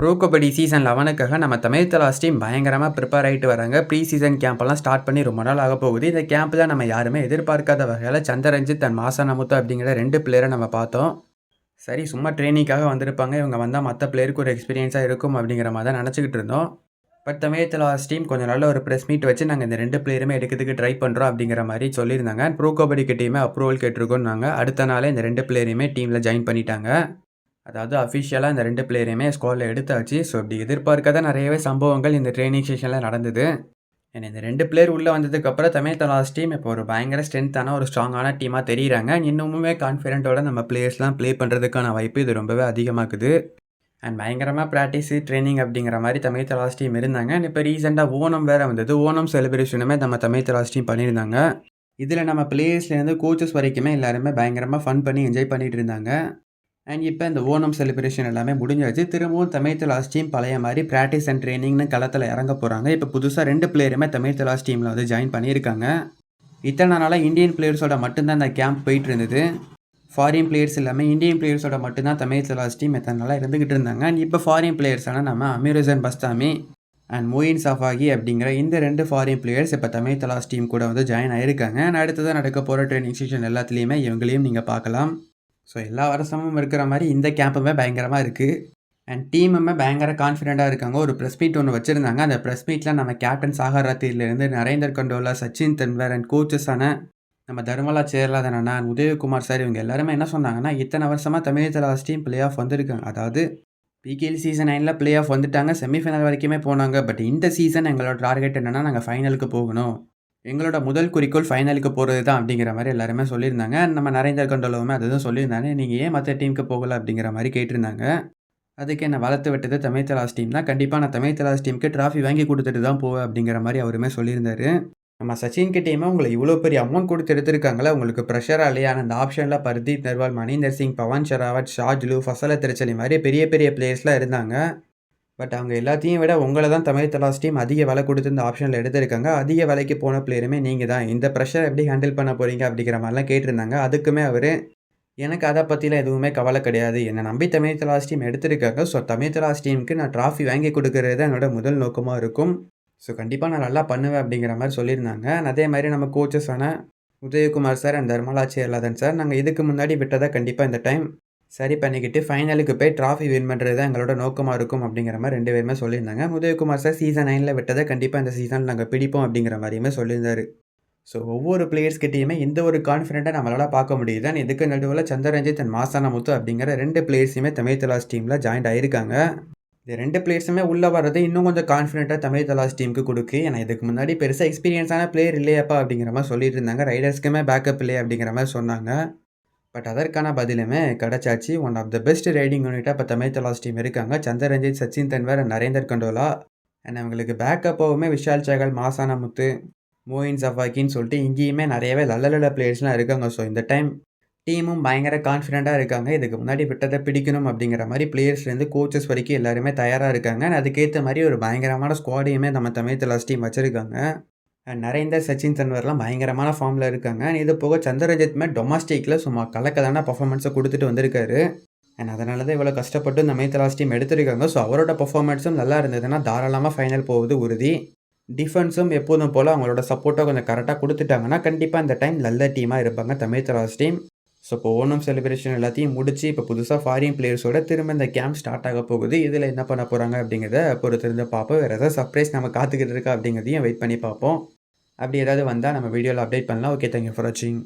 Bro kabaddi season லெவனுக்காக நம்ம Tamil Thalaivas team பயங்கரமாக ப்ரிப்பேர் ஆகிட்டு வராங்க. ப்ரீ சீசன் கேம்ப்லாம் ஸ்டார்ட் பண்ணி ரொம்ப நாள் ஆக போகுது. இந்த கேம்பில் நம்ம யாருமே எதிர்பார்க்காத வகையில் சந்திரஞ்சித் அண்ட் மாசானமுத்து அப்படிங்கிற ரெண்டு பிளேயரை நம்ம பார்த்தோம். சரி சும்மா ட்ரைனிங்காக வந்திருப்பாங்க. இவங்க வந்தால் மற்ற பிளேயருக்கு ஒரு எக்ஸ்பீரியன்ஸாக இருக்கும் அப்படிங்கிற மாதிரி தான் நினச்சிக்கிட்டு இருந்தோம். பட் தமிழ் தலாஸ் டீம் கொஞ்சம் நல்ல ஒரு ப்ரெஸ் மீட் வச்சு நாங்கள் இந்த ரெண்டு பிளேயருமே எடுக்கிறதுக்கு ட்ரை பண்ணுறோம் அப்படிங்கிற மாதிரி சொல்லியிருந்தாங்க. ப்ரோ கபடிக்கு டீமே அப்ரூவல் கேட்டிருக்கோம் நாங்கள் அடுத்த நாளே இந்த ரெண்டு பிளேயரையுமே டீமில் ஜாயின் பண்ணிட்டாங்க. அதாவது அஃபிஷியலாக இந்த ரெண்டு பிளேயரையுமே ஸ்கோரில் எடுத்தாச்சு. ஸோ இப்படி எதிர்பார்க்காத நிறையவே சம்பவங்கள் இந்த ட்ரைனிங் செஷனில் நடந்தது. ஏன்னா இந்த ரெண்டு பிளேயர் உள்ளே வந்ததுக்கப்புறம் தமிழ் தலாஸ் டீம் இப்போ ஒரு பயங்கர ஸ்ட்ரென்த்தான ஒரு ஸ்ட்ராங்கான டீமாக தெரியுறாங்க. இன்னுமுமே கான்ஃபிடென்ட்டோட நம்ம பிளேயர்ஸ்லாம் ப்ளே பண்ணுறதுக்கான வாய்ப்பு இது ரொம்பவே அதிகமாகுது அண்ட் பயங்கரமாக ப்ராக்டிஸு ட்ரைனிங் அப்படிங்கிற மாதிரி தமிழ் தலாஸ் டீம் இருந்தாங்க. அண்ட் இப்போ ரீசெண்டாக ஓணம் வேறு வந்தது. ஓணம் செலிப்ரேஷனுமே நம்ம தமிழ் தலாஸ் டீம் பண்ணியிருந்தாங்க. இதில் நம்ம பிளேயர்ஸ்லேருந்து கோச்சஸ் வரைக்குமே எல்லாருமே பயங்கரமாக ஃபன் பண்ணி என்ஜாய் பண்ணிகிட்டு இருந்தாங்க. அண்ட் இப்போ இந்த ஓணம் செலிப்ரேஷன் எல்லாமே முடிஞ்சாச்சு. திரும்பவும் தமிழ் தலாஸ் டீம் பழைய மாதிரி ப்ராக்டிஸ் அண்ட் ட்ரைனிங்னு களத்தில் இறங்க போகிறாங்க இப்போ புதுசாக ரெண்டு பிளேயருமே தமிழ் தலாஸ் டீமில் வந்து ஜாயின் பண்ணியிருக்காங்க. இத்தனை நாளாக இந்தியன் பிளேயர்ஸோட மட்டும்தான் இந்த கேம்ப் போயிட்டு இருந்தது. ஃபாரின் பிளேயர்ஸ் எல்லாமே இந்தியன் பிளேயர்ஸோட மட்டும்தான் தமிழ் தலாஸ் டீம் எத்தனை நாளாக இருந்துகிட்டு இருந்தாங்க. அண்ட் இப்போ ஃபாரின் பிளேயர்ஸான நம்ம அமீருசன் பஸ்தாமி அண்ட் மொயின் சஃபாகி அப்படிங்கிற இந்த ரெண்டு ஃபாரின் பிளேயர்ஸ் இப்போ தமிழ் தலாஸ் டீம் கூட வந்து ஜாயின் ஆயிருக்காங்க. அண்ட் அடுத்ததாக நடக்க போகிற ட்ரைனிங் செஷன் எல்லாத்துலேயுமே இவங்களையும் நீங்கள் பார்க்கலாம். ஸோ எல்லா வருஷமும் இருக்கிற மாதிரி இந்த கேம்புமே பயங்கரமாக இருக்குது அண்ட் டீமுமே பயங்கர கான்ஃபிடெண்ட்டாக இருக்காங்க. ஒரு ப்ரெஸ் மீட் ஒன்று வச்சுருந்தாங்க. அந்த ப்ரெஸ் மீட்டில் நம்ம கேப்டன் சாகர் ரத்திலேருந்து நரேந்தர் கண்டோலா சச்சின் தென்வர் அண்ட் கோச்சஸான நம்ம தர்மலா சேர்லாதனா உதயகுமார் சார் இவங்க எல்லாருமே என்ன சொன்னாங்கன்னா இத்தனை வருஷமாக Tamil Thalaivas team play off வந்திருக்காங்க. அதாவது பிகேஎல் சீசன் நைனில் பிளே ஆஃப் வந்துட்டாங்க. செமிஃபைனல் வரைக்குமே போனாங்க. பட் இந்த சீசன் எங்களோட டார்கெட் என்னென்னா நாங்கள் ஃபைனலுக்கு போகணும். எங்களோட முதல் குறிக்கோள் ஃபைனலுக்கு போகிறது தான் அப்படிங்கிற மாதிரி எல்லாருமே சொல்லியிருந்தாங்க. நம்ம நரேந்தர் கண்டோலவுமே அதுதான் சொல்லியிருந்தாங்க. நீங்கள் ஏன் மற்ற டீமுக்கு போகலை அப்படிங்கிற மாதிரி கேட்டிருந்தாங்க. அதுக்கு என்னை வளர்த்து விட்டது தமிழ் தலாஸ் டீம் தான். கண்டிப்பாக நான் தமிழ் தலாஸ் டீமுக்கு ட்ராஃபி வாங்கி கொடுத்துட்டு தான் போவேன் அப்படிங்கிற மாதிரி அவருமே சொல்லியிருந்தார். நம்ம சச்சின் கிட்டேயுமே உங்களை இவ்வளோ பெரிய அமௌண்ட் கொடுத்து எடுத்திருக்காங்களே உங்களுக்கு ப்ரெஷராக இல்லையா? அந்த ஆப்ஷனில் பர்தீப் நர்வால் மணிந்தர் சிங் பவன் ஷெராவத் ஷாஜ்லு ஃபசல திருச்சலி மாதிரி பெரிய பெரிய பிளேயர்ஸ்லாம் இருந்தாங்க. பட் அவங்க எல்லாத்தையும் விட உங்களை தான் தமிழ் தலாஸ் டீம் அதிக விலை கொடுத்து இந்த ஆப்ஷனில் எடுத்திருக்காங்க. அதிக விலைக்கு போன பிளேயருமே நீங்கள் தான். இந்த ப்ரெஷர் எப்படி ஹேண்டில் பண்ண போகிறீங்க அப்படிங்கிற மாதிரிலாம் கேட்டிருந்தாங்க. அதுக்குமே அவர் எனக்கு அதை பற்றிலாம் எதுவுமே கவலை கிடையாது. என்னை நம்பி தமிழ் தலாஸ் டீம் எடுத்திருக்காங்க. ஸோ தமிழ் தலாஸ் டீமுக்கு நான் ட்ராஃபி வாங்கி கொடுக்கறது தான் என்னோட முதல் நோக்கமாக இருக்கும். ஸோ கண்டிப்பாக நான் நல்லா பண்ணுவேன் அப்படிங்கிற மாதிரி சொல்லியிருந்தாங்க. அதே மாதிரி நம்ம கோச்சஸான Udayakumar sir and Dharmaraj Cheralathan sir நாங்கள் இதுக்கு முன்னாடி விட்டதாக கண்டிப்பாக இந்த டைம் சரி பண்ணிக்கிட்டு ஃபைனலுக்கு போய் ட்ராஃபி வின் பண்ணுறது தான் எங்களோட நோக்கமாக இருக்கும் அப்படிங்கிற மாதிரி ரெண்டு பேருமே சொல்லியிருந்தாங்க. உதயகுமார் சார் சீசன் நைனில் விட்டதை கண்டிப்பாக இந்த சீசன் நாங்கள் பிடிப்போம் அப்படிங்கிற மாதிரியுமே சொல்லியிருந்தார். ஸோ ஒவ்வொரு பிளேயர்ஸ்கிட்டையுமே இந்த ஒரு கான்ஃபிடென்ட்டாக நம்மளால் பார்க்க முடியுது. தான் இதுக்கு நடுவில் சந்திரஞ்சித் அண்ட் மாசான முத்து அப்படிங்கிற ரெண்டு பிளேயர்ஸுமே தமிழ் தலாஸ் டீமில் ஜாயின் ஆயிருக்காங்க. இந்த ரெண்டு பிளேயர்ஸுமே உள்ளே வர்றது இன்னும் கொஞ்சம் கான்ஃபிடென்ட்டாக தமிழ் தலாஸ் டீமுக்கு கொடுக்கு. ஏன்னா இதுக்கு முன்னாடி பெருசாக எக்ஸ்பீரியன்ஸான பிளேயர் இல்லையாப்பா அப்படிங்கிற மாதிரி சொல்லிட்டு இருந்தாங்க. ரைடர்ஸ்க்குமே பேக்கப் இல்லையா அப்படிங்கிற மாதிரி சொன்னாங்க. பட் அதற்கான பதிலுமே கிடச்சாச்சு. One of the best riding யூனிட்டாக இப்போ தமிழ் தலாஸ் டீம் இருக்காங்க. சந்திரஞ்சித் சச்சின் தென்வர் நரேந்தர் கண்டோலா. அண்ட் அவங்களுக்கு பேக்கப்பாகவுமே விஷால் சேகல் மாசான முத்து மோயின் சஃபாக்கின்னு சொல்லிட்டு இங்கேயுமே நிறையவே நல்ல நல்ல பிளேயர்ஸ்லாம் இருக்காங்க. ஸோ இந்த டைம் டீமும் பயங்கர கான்ஃபிடெண்ட்டாக இருக்காங்க. இதுக்கு முன்னாடி விட்டதை பிடிக்கணும் அப்படிங்கிற மாதிரி பிளேயர்ஸ்லேருந்து கோச்சஸ் வரைக்கும் எல்லாருமே தயாராக இருக்காங்க. அதுக்கேற்ற மாதிரி ஒரு பயங்கரமான ஸ்குவாடையுமே நம்ம தமிழ் தலாஸ் டீம் வச்சுருக்காங்க. நரேந்தர் சச்சின் தன்வர்லாம் பயங்கரமான ஃபார்மில் இருக்காங்க. இது போக சந்திரஜித்மே டொமஸ்டிக்கில் சும்மா கலக்கதான பர்ஃபார்மன்ஸை கொடுத்துட்டு வந்திருக்காரு. அண்ட் அதனால தான் இவ்வளோ கஷ்டப்பட்டு இந்த மைத்தலாஸ் டீம் எடுத்திருக்காங்க. ஸோ அவரோட பர்ஃபார்மன்ஸும் நல்லா இருந்ததுன்னா தாராளமாக ஃபைனல் போகுது உறுதி. டிஃபென்ஸும் எப்போதும் போல் அவங்களோட சப்போர்ட்டை கொஞ்சம் கரெக்டாக கொடுத்துட்டாங்கன்னா கண்டிப்பாக இந்த டைம் நல்ல டீமாக இருப்பாங்க தமிழ் தலாஸ் டீம் ஸோ இப்போ ஓணம் செலிப்ரேஷன் எல்லாத்தையும் முடிச்சு இப்போ புதுசாக ஃபாரின் பிளேயர்ஸோட திரும்ப இந்த கேம்ப் ஸ்டார்ட் ஆக போகுது. இதில் என்ன பண்ண போகிறாங்க அப்படிங்கிறத பொறுத்திருந்து பார்ப்போம். வேறு ஏதாவது சர்ப்ரைஸ் நம்ம காத்துக்கிட்டு இருக்கா அப்படிங்கிறதையும் வெயிட் பண்ணி பார்ப்போம். அப்படி ஏதாவது வந்தால் நம்ம வீடியோவில் அப்டேட் பண்ணலாம். ஓகே தேங்க்யூ ஃபார் வாட்சிங்